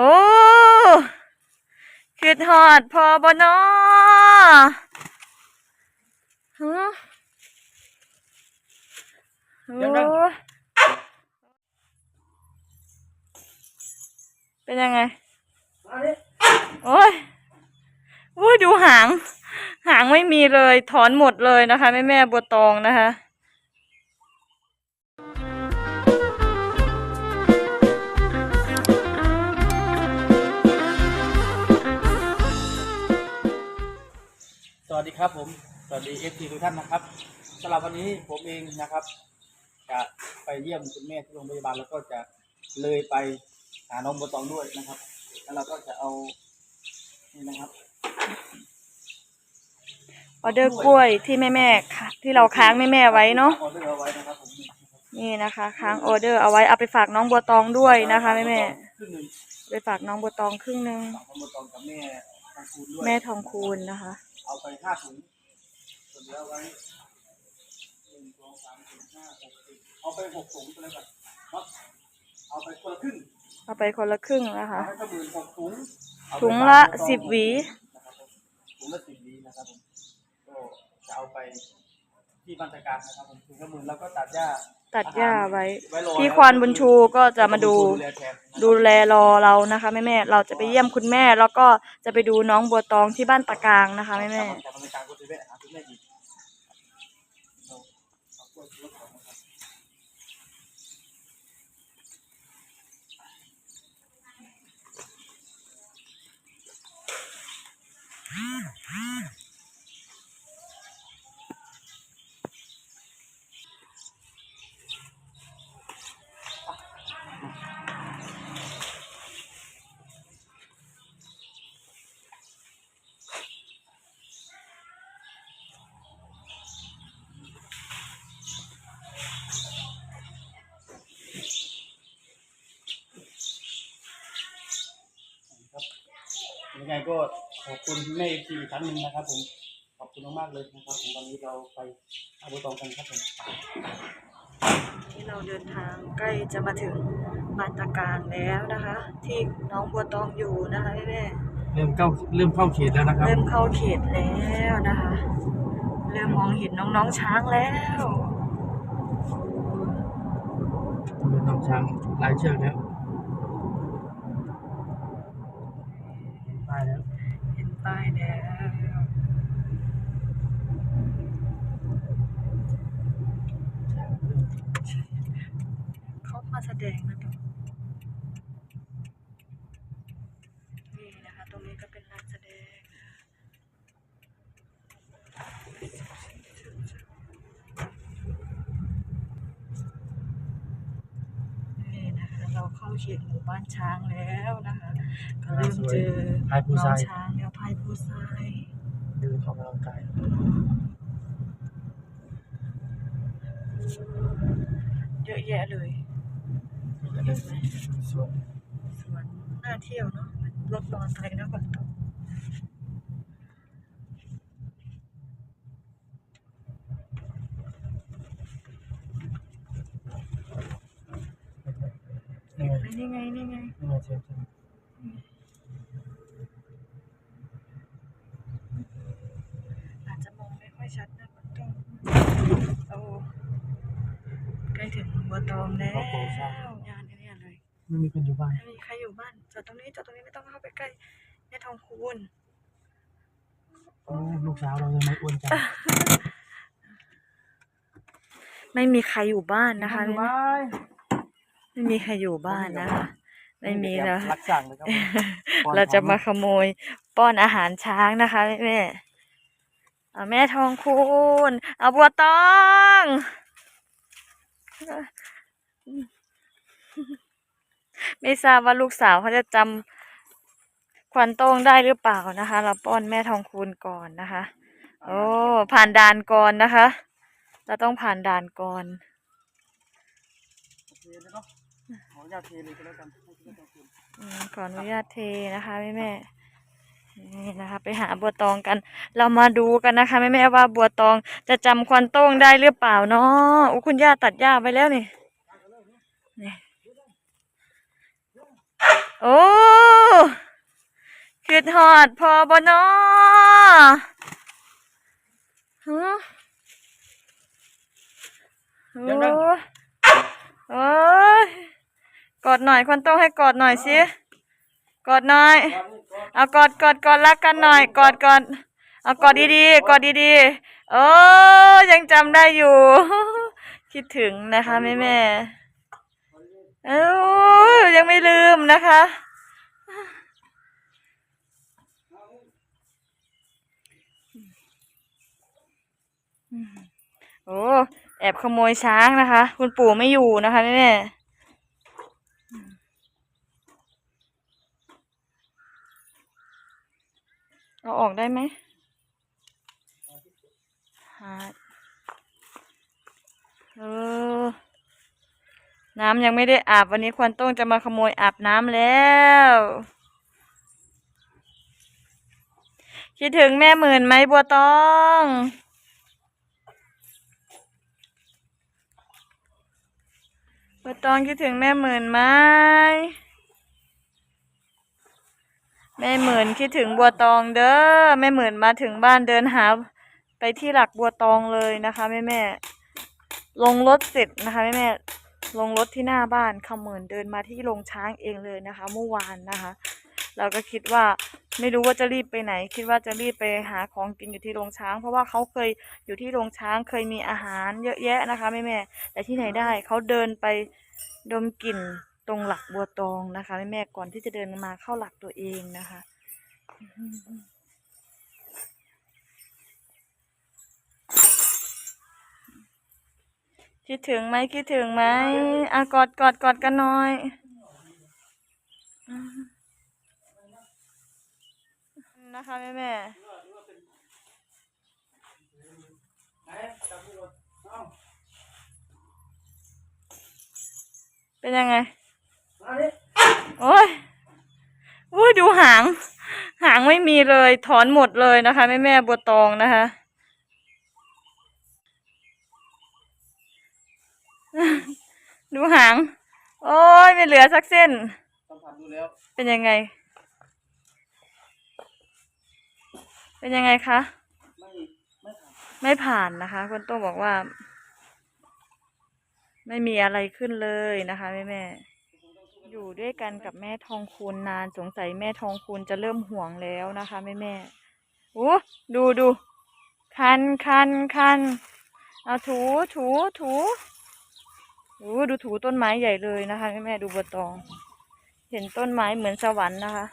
โอ้คิดฮอดพอบนอฮะโอ้เป็นยังไง โอ้ยโอ้ยดูหาง หางไม่มีเลย ถอนหมดเลยนะคะ แม่แม่บัวตองนะคะ วัสดีครับผมสวัสดีเอฟซีทุกท่านนะครับสำหรับวันนี้ผมเองนะครับ จะไปเยี่ยมคุณแม่ที่โรงพยาบาลแล้วก็จะเลยไปหาน้องบัวตองด้วยนะครับ แล้วเราก็จะเอานี่นะครับออเดอร์กล้วยที่แม่แม่ๆค่ะที่เราค้างแม่แม่ๆไว้เนาะออเดอร์เอาไว้นะครับผมนี่นะคะ ค้างออเดอร์เอาไว้เอาไปฝากน้องบัวตองด้วยนะคะแม่แม่ครึ่งหนึ่งๆไปฝากน้องบัวตองครึ่งหนึง ฝากน้องบัวตองกับแม่ทางคูณด้วย แม่ทองคูณนะคะ เอาไปห้าถุงส่วนเหลือไว้หนึ่งสองสามสี่ห้าหกเจ็ดเอาไปหกถุงไปเลยก่อนเนาะเอาไปคนละครึ่งเอาไปคนละครึ่งนะคะ เอาให้ก็หมื่นหกถุงเอาไปถุงละฝากน้องสิบหวี นะครับผมถุงละสิบหวีนะครับผมก็จะเอาไป ที่บรรณาการนะครับผมถุงละหมื่นแล้วก็ตัดหญ้า ตัดหญ้าไว้ ไว้รอ พี่ควานบุญชูก็จะมาดูดูแลแทนนะครับดูแลรอเรานะคะแม่แม่ๆเราจะไปเยี่ยมคุณแม่แล้วก็จะไปดูน้องบัวตองที่บ้านตะกลางนะคะแม่แม่จากบรรณาการก็จะแวะหาคุณแม่อีก ยังไงก็ขอบคุณคุณแม่อีกทีครั้งหนึ่งนะครับผม ขอบคุณมากๆเลยนะครับผมตอนนี้เราไปอาบุตองกันครับผม ที่เราเดินทางใกล้จะมาถึงบ้านตะกลางแล้วนะคะ ที่น้องบัวตองอยู่นะคะแม่แม่เริ่มเข้าเริ่มเข้าเขตแล้วนะคๆรับ เริ่มเข้าเขตแล้วนะคะ เริ่มมองเห็นน้องๆช้างแล้วเป็นน้องช้างหลายเชือกแล้วายแล้ว เห็นป้ายแล้วเขามาแสดงนะตรงนี่นะคะ ตรงนี้ก็เป็นลานแสดงนะคะนี่นะคะ เราเข้าเขตหมู่บ้านช้างแล้วนะคะก็เริ่มเจอพายผู้น้อชางยช้างแล้วพายผู้ชายเดินเข้ากำลังกายเยอะแยะเลยส่วนสวนน่าเที่ยวเนาะเหมือนรถมอเตอร์ไซค์นะก่อนตรง นี่ไงนี่ไงนี่ไงนี่ไงเชิญเชิญอาจจะมองไม่ค่อยชัดนะก่อนตรงโอ้ใกล้ถึงบัวตองแล้วงานเนี่ยเลยไม่มีคนอยู่บ้านไม่มีใครอยู่บ้านจอดตรงนี้จอดตรงนี้ไม่ต้องเข้าไปใกล้แม่ทองคูณโอ้ลูกสาวเรายังไม่อ้วนจังไม่มีใครอยู่บ้านนะคะอยู่ ไม่บ้านไม่มีใครอยู่บ้านนะคะไม่มีแล้วรักสั่งเลยครับผมเราจะมาขโมยป้อนอาหารช้างนะคะแม่แม่เอาแม่ทองคูณเอาบัวตองไม่ทราบว่าลูกสาวเขาจะจำควันโต้งได้หรือเปล่านะคะ เราป้อนแม่ทองคูณก่อนนะคะ โอ้ผ่านด่านก่อนนะคะ เราต้องผ่านด่านก่อนโอเคเลยเนาะ ขออนุญาตเทเลยก็แล้วกันให้คุณแม่ต้องคืนอืมขออนุญาตเทนะคะแม่แม่นี่นะคะ ไปหาบัวตองกัน เรามาดูกันนะคะแม่แม่ว่าบัวตองจะจำควันโต้งได้หรือเปล่าเนาะโอ้คุณย่าตัดหญ้าไปแล้วนี่นี่โอ้ฮอดพอบนอฮะโอ้โอ้ย กอดหน่อยคนต้องให้กอดหน่อยสิกอดหน่อย เอากอดกอดกอดรักกันหน่อย กอดกอดเอากอดดีๆกอดดีๆโอ้ยังจำได้อยู่ คิดถึงนะคะแม่แม่เอ้ยังไม่ลืมนะคะ โอ้แอบขโมยช้างนะคะ คุณปู่ไม่อยู่นะคะแม่แม่ เอาออกได้ไหมหาเออ น้ำยังไม่ได้อาบวันนี้ควันต้องจะมาขโมยอาบน้ำแล้ว คิดถึงแม่หมื่นไหมบัวตองบัวตองคิดถึงแม่หมื่นไหม แม่หมื่นคิดถึงบัวตองเด้อแม่หมื่นมาถึงบ้านเดินหา ไปที่หลักบัวตองเลยนะคะแม่แม่ลงรถเสร็จนะคะแม่แม่ลงรถที่หน้าบ้านขมื่นเดินมาที่โรงช้างเองเลยนะคะ เมื่อวานนะคะ เราก็คิดว่าไม่รู้ว่าจะรีบไปไหน คิดว่าจะรีบไปหาของกินอยู่ที่โรงช้าง เพราะว่าเขาเคยอยู่ที่โรงช้างเคยมีอาหารเยอะแยะนะคะแม่แม่แต่ที่ไหนได้เขาเดินไปดมกลิ่น ตรงหลักบัวตองนะคะแม่แม่ก่อนที่จะเดินมาเข้าหลักตัวเองนะคะ คิดถึงไหมคิดถึงไหมอะกอดกอดกอดกันหน่อยนะคะแม่แม่เป็นยังไง โอ้ยโอ้ยดูหาง หางไม่มีเลย ถอนหมดเลยนะคะ แม่แม่บัวตองนะคะ ดูหาง โอ้ยไม่เหลือสักเส้นสัมผัสดูแล้วเป็นยังไง เป็นยังไงคะไม่ไม่ผ่านไม่ผ่านนะคะคุณโต้บอกว่า ไม่มีอะไรขึ้นเลยนะคะแม่แม่ๆ อยู่ด้วยกันกับแม่ทองคูณนานสงสัยแม่ทองคูณจะเริ่มห่วงแล้วนะคะแม่แม่โอ้ดูดูคันคันคันเอาถูถูถูโอ้ดูถูต้นไม้ใหญ่เลยนะคะแม่แม่ดูบัวตอง เห็นต้นไม้เหมือนสวรรค์นะคะ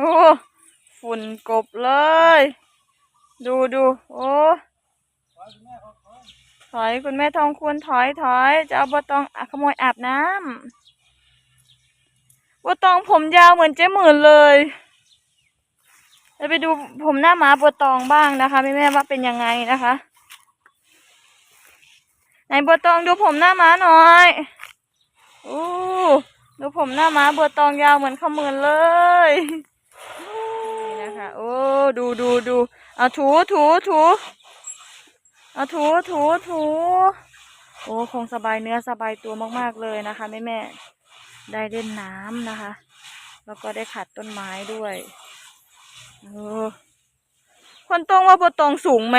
โอ้ฝุ่นกบเลย ดูดูโอ้ถอยคุณแม่ทองควรถอยถอย จะเอาบัวตองอขโมยอาบน้ำบัวตองผมยาวเหมือนเจ๊หมื่นเลยเราไปดูผมหน้าม้าบัวตองบ้างนะคะแม่แม่ว่าเป็นยังไงนะคะไหนบัวตองดูผมหน้าม้าหน่อยอู้ดูผมหน้าม้าบัวตองยาวเหมือนขมือนเลย คะโอ้ดูดูดูเอาถูถูถูเอาถูถูถูโอ้คงสบายเนื้อสบายตัวมาก ๆ เลยนะคะแม่แม่ได้เล่นน้ำนะคะ แล้วก็ได้ขัดต้นไม้ด้วยเออคนตรงว่าบัวตองสูงไหม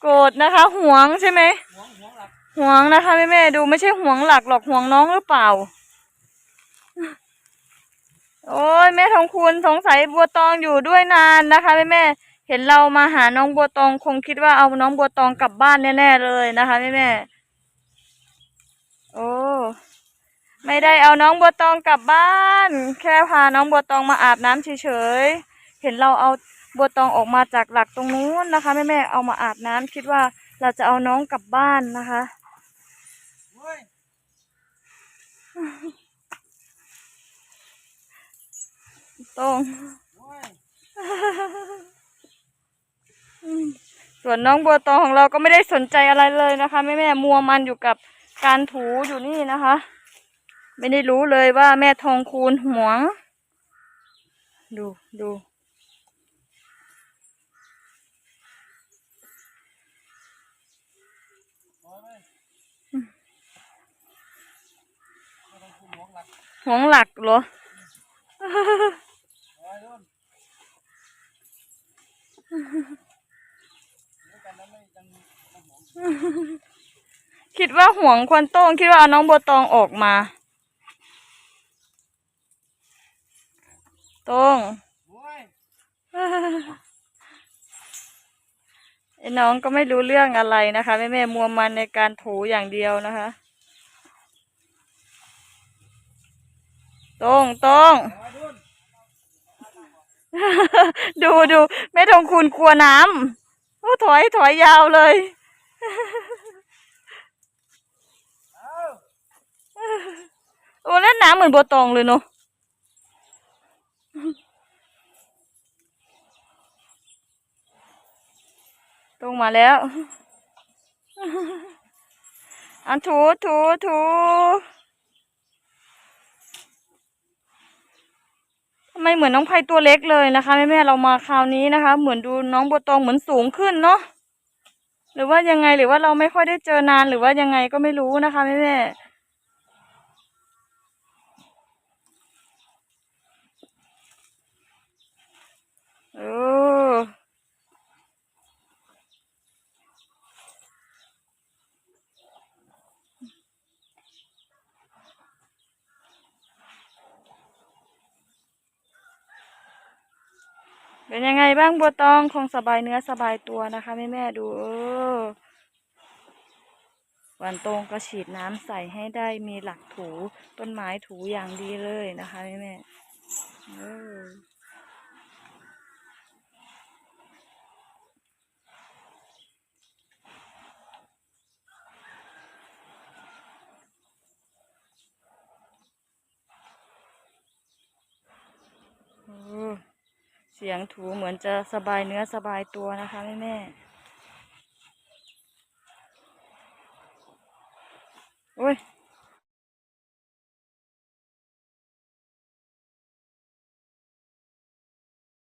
โกรธนะคะห่วงใช่ไหมหวงหวงหลับหวงนะคะแม่แม่ดูไม่ใช่ห่วงหลักหรอกห่วงน้องหรือเปล่า โอ้ยแม่ทองคูณสงสัยบัวตองอยู่ด้วยนานนะคะแม่แม่เห็นเรามาหาน้องบัวตองคงคิดว่าเอาน้องบัวตองกลับบ้านแน่ๆเลยนะคะแม่แม่โอ้ไม่ได้เอาน้องบัวตองกลับบ้าน แค่พาน้องบัวตองมาอาบน้ำเฉยๆเห็นเราเอาบัวตองออกมาจากหลักตรงนู้นนะคะแม่แม่เอามาอาบน้ำคิดว่าเราจะเอาน้องกลับบ้านนะคะ เฮ้ย ตรงส่วนน้องบัวตองของเราก็ไม่ได้สนใจอะไรเลยนะคะแม่แม่มัวมันอยู่กับการถูอยู่นี่นะคะ ไม่ได้รู้เลยว่าแม่ทองคูณหวง ดูดูหวงหลักห่วงหลักเหรอ ร้อยรุ่นนี่กันแล้วไม่ยังไม่หวง คิดว่าห่วงควันโต้งคิดว่าเอาน้องบัวตองออกมาโต้งโอ้ยไอ้น้องก็ไม่รู้เรื่องอะไรนะคะแม่แม่มัวมันในการถูอย่างเดียวนะคะโต้งโต้งร้อยรุ่น ดูดูแม่ทองคุณกลัวน้ำโอ้ถอยถอยยาวเลยโอ้เล่นน้ำเหมือนบัวตองเลยเนาะตรงมาแล้วอันถูถูถูทำ ไมเหมือนน้องไพตัวเล็กเลยนะคะแม่แม่เรามาคราวนี้นะคะ เหมือนดูน้องบัวตองเหมือนสูงขึ้นเนาะหรือว่ายังไงหรือว่าเราไม่ค่อยได้เจอนานหรือว่ายังไงก็ไม่รู้นะคะแม่แม่ๆ เออ เป็นยังไงบ้างบัวตองคงสบายเนื้อสบายตัวนะคะแม่แม่ดูเออวันตรงก็ฉีดน้ำใส่ให้ได้มีหลักถูต้นไม้ถูอย่างดีเลยนะคะแม่แม่เออ โอ้ เสียงถูเหมือนจะสบายเนื้อสบายตัวนะคะแม่แม่